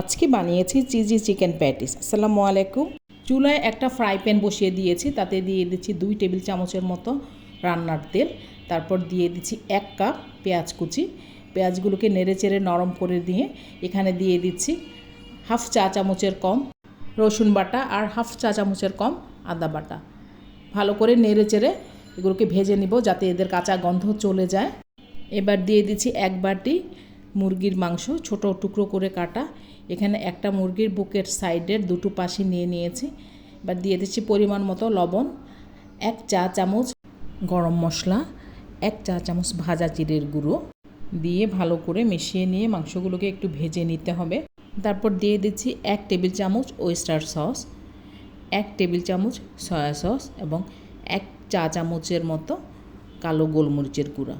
আজকে বানিয়েছি cheesy chicken patties. আসসালামু আলাইকুম। চুলায় একটা ফ্রাই প্যান বসিয়ে দিয়েছি, তাতে দিয়ে দিচ্ছি দুই টেবিল চামচের মতো রান্নার তেল। তারপর দিয়ে দিচ্ছি এক কাপ পেঁয়াজ কুচি। পেঁয়াজগুলোকে নেড়ে চেড়ে নরম করে দিয়ে এখানে দিয়ে দিচ্ছি হাফ চা চামচের কম রসুন বাটা আর হাফ চা চামচের কম আদা বাটা। ভালো করে নেড়ে চেড়ে এগুলোকে ভেজে নিব যাতে এদের কাঁচা গন্ধ চলে যায়। এবার দিয়ে দিচ্ছি এক বাটি মুরগির মাংস, ছোট টুকরো করে কাটা। এখানে একটা মুরগির বুকের সাইডের দুটো পাশে নিয়ে নিয়েছি। এবার দিয়ে দিচ্ছি পরিমাণ মতো লবণ, এক চা চামচ গরম মশলা, এক চা চামচ ভাজা জিরের গুঁড়ো। দিয়ে ভালো করে মিশিয়ে নিয়ে মাংসগুলোকে একটু ভেজে নিতে হবে। তারপর দিয়ে দিচ্ছি এক টেবিল চামচ ওয়েস্টার সস এক টেবিল চামচ সয়া সস এবং এক চা চামচের মতো কালো গোলমরিচের গুঁড়া।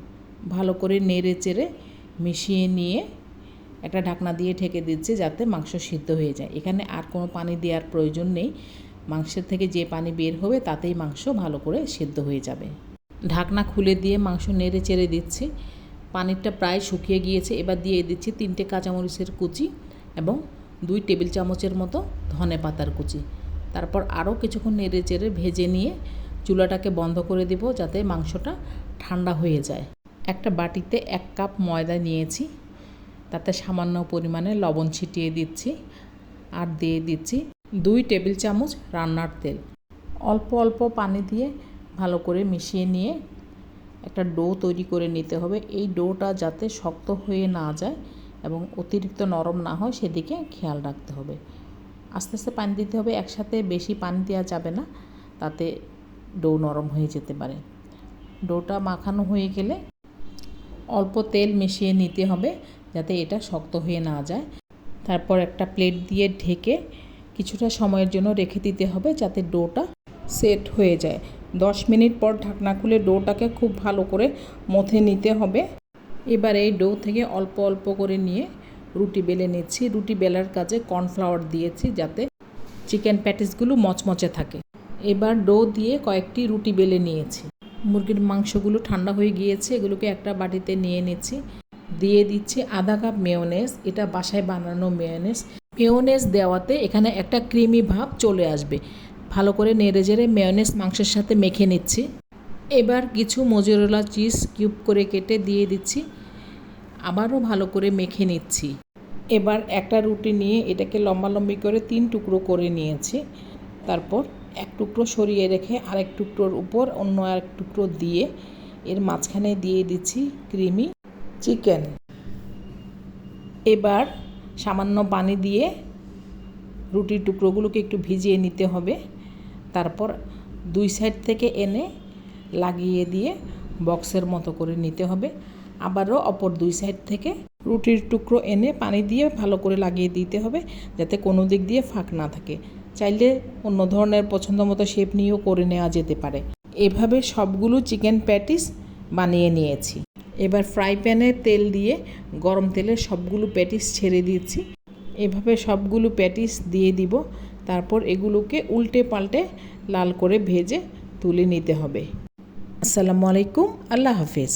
ভালো করে নেড়ে চেড়ে মিশিয়ে নিয়ে একটা ঢাকনা দিয়ে ঢেকে দিচ্ছি যাতে মাংস সিদ্ধ হয়ে যায়। এখানে আর কোনো পানি দেওয়ার প্রয়োজন নেই। মাংসের থেকে যে পানি বের হবে তাতেই মাংস ভালো করে সিদ্ধ হয়ে যাবে। ঢাকনা খুলে দিয়ে মাংস নেড়ে চেড়ে দিচ্ছি। পানিরটা প্রায় শুকিয়ে গিয়েছে। এবার দিয়ে দিচ্ছি তিনটে কাঁচামরিচের কুচি এবং দুই টেবিল চামচের মতো ধনে পাতার কুচি। তারপর আরও কিছুক্ষণ নেড়ে চেড়ে ভেজে নিয়ে চুলাটাকে বন্ধ করে দিব যাতে মাংসটা ঠান্ডা হয়ে যায়। একটা বাটিতে এক কাপ ময়দা নিয়েছি, তাতে সামান্য পরিমাণে লবণ ছিটিয়ে দিচ্ছি আর দিয়ে দিচ্ছি দুই টেবিল চামচ রান্নার তেল। অল্প অল্প পানি দিয়ে ভালো করে মিশিয়ে নিয়ে একটা ডো তৈরি করে নিতে হবে। এই ডোটা যাতে শক্ত হয়ে না যায় এবং অতিরিক্ত নরম না হয় সেদিকে খেয়াল রাখতে হবে। আস্তে আস্তে পানি দিতে হবে, একসাথে বেশি পানি দেওয়া যাবে না, তাতে ডো নরম হয়ে যেতে পারে। ডোটা মাখানো হয়ে গেলে অল্প তেল মিশিয়ে নিতে হবে যাতে এটা শক্ত হয়ে না যায়। তারপর একটা প্লেট দিয়ে ঢেকে কিছুটা সময়ের জন্য রেখে দিতে হবে যাতে ডোটা সেট হয়ে যায়। দশ মিনিট পর ঢাকনা খুলে ডোটাকে খুব ভালো করে মথে নিতে হবে। এবার এই ডো থেকে অল্প অল্প করে নিয়ে রুটি বেলে নিচ্ছি। রুটি বেলার কাজে কর্নফ্লাওয়ার দিয়েছি যাতে চিকেন প্যাটিসগুলো মচমচে থাকে। এবার ডো দিয়ে কয়েকটি রুটি বেলে নিয়েছি। মুরগির মাংসগুলো ঠান্ডা হয়ে গিয়েছে, এগুলোকে একটা বাটিতে নিয়ে নিচ্ছি। দিয়ে দিচ্ছি আধা কাপ মেয়োনেজ এটা বাসায় বানানো মেয়োনেজ মেয়োনেজ দেওয়াতে এখানে একটা ক্রিমি ভাব চলে আসবে। ভালো করে নেড়ে জেড়ে মেয়োনেজ মাংসের সাথে মেখে নিচ্ছি। এবার কিছু মজুরলা চিজ কিউব করে কেটে দিয়ে দিচ্ছি। আবারও ভালো করে মেখে নিচ্ছি। এবার একটা রুটি নিয়ে এটাকে লম্বালম্বি করে তিন টুকরো করে নিয়েছি। তারপর এক টুকরো সরিয়ে রেখে আরেক টুকরোর উপর অন্য আরেক টুকরো দিয়ে এর মাঝখানে দিয়ে দিচ্ছি ক্রিমি চিকেন। এবার সামান্য পানি দিয়ে রুটির টুকরোগুলোকে একটু ভিজিয়ে নিতে হবে। তারপর দুই সাইড থেকে এনে লাগিয়ে দিয়ে বক্সের মতো করে নিতে হবে। আবারও অপর দুই সাইড থেকে রুটির টুকরো এনে পানি দিয়ে ভালো করে লাগিয়ে দিতে হবে যাতে কোনো দিক দিয়ে ফাঁক না থাকে। চাইলে অন্য ধরনের পছন্দ মতো শেপ নিয়েও করে নেওয়া যেতে পারে। এভাবে সবগুলো চিকেন প্যাটিস বানিয়ে নিয়েছি। এবার ফ্রাই প্যানে তেল দিয়ে গরম তেলে সবগুলো প্যাটিস ছেড়ে দিচ্ছি। এভাবে সবগুলো প্যাটিস দিয়ে দিব। তারপর এগুলোকে উল্টে পাল্টে লাল করে ভেজে তুলে নিতে হবে। আসসালামু আলাইকুম, আল্লাহ হাফেজ।